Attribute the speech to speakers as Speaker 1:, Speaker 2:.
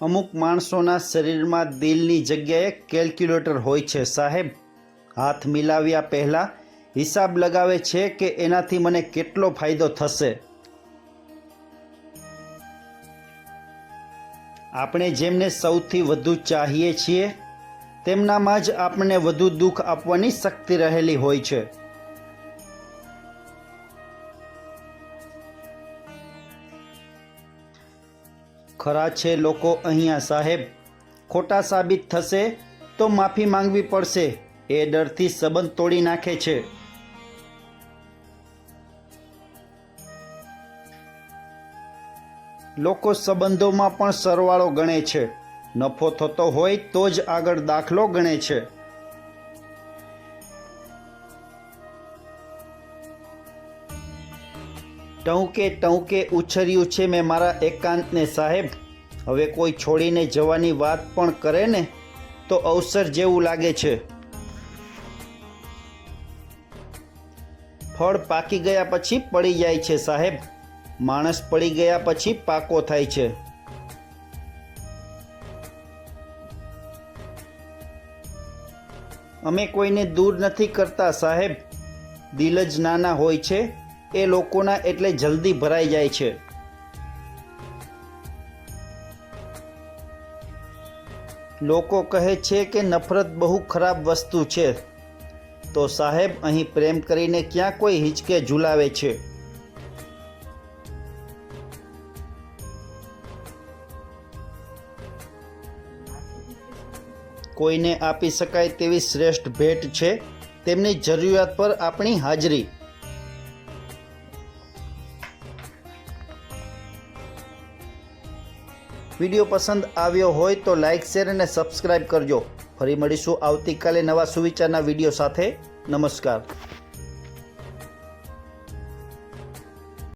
Speaker 1: અમુક માણસોના શરીરમાં દિલની જગ્યાએ કેલ્ક્યુલેટર હોય છે. સાહેબ, હાથ મિલાવ્યા પહેલાં હિસાબ લગાવે છે કે એનાથી મને કેટલો ફાયદો થશે? આપણે જેમને સૌથી વધુ ચાહીએ છીએ, તેમનામાં જ આપણને વધુ દુઃખ આપવાની શક્તિ રહેલી હોય છે. ખરા છે લોકો અહીંયા, સાહેબ? ખોટા સાબિત થશે તો માફી માંગવી પડશે. એ ડરથી સંબંધ તોડી નાખે છે. લોકો સંબંધોમાં પણ સરવાળો ગણે છે. નફો થતો હોય તો જ આગળ દાખલો ગણે છે. ટહુકે ટંકે ઉછર્યું છે મેં મારા એકાંતને, સાહેબ. હવે કોઈ છોડીને જવાની વાત પણ કરે ને, તો અવસર જેવું લાગે છે. ફળ પાકી ગયા પછી પડી જાય છે, સાહેબ. માણસ પડી ગયા પછી પાકો થાય છે. અમે કોઈને દૂર નથી કરતા, સાહેબ. દિલ જ નાના હોય છે. એ લોકોના એટલે જલ્દી ભરાઈ જાય છે. લોકો કહે છે કે નફરત બહુ ખરાબ વસ્તુ છે. તો સાહેબ, અહીં પ્રેમ કરીને ક્યાં કોઈ હિચકે ઝુલાવે છે? કોઈને આપી શકાય તેવી શ્રેષ્ઠ ભેટ છે? તેમની જરૂરિયાત પર આપણી હાજરી. વીડિયો પસંદ આવ્યો હોય તો લાઇક શેર અને સબસ્ક્રાઈબ કરજો. ફરી મળીશું આવતીકાલે નવા સુવિચારના વીડિયો સાથે. નમસ્કાર.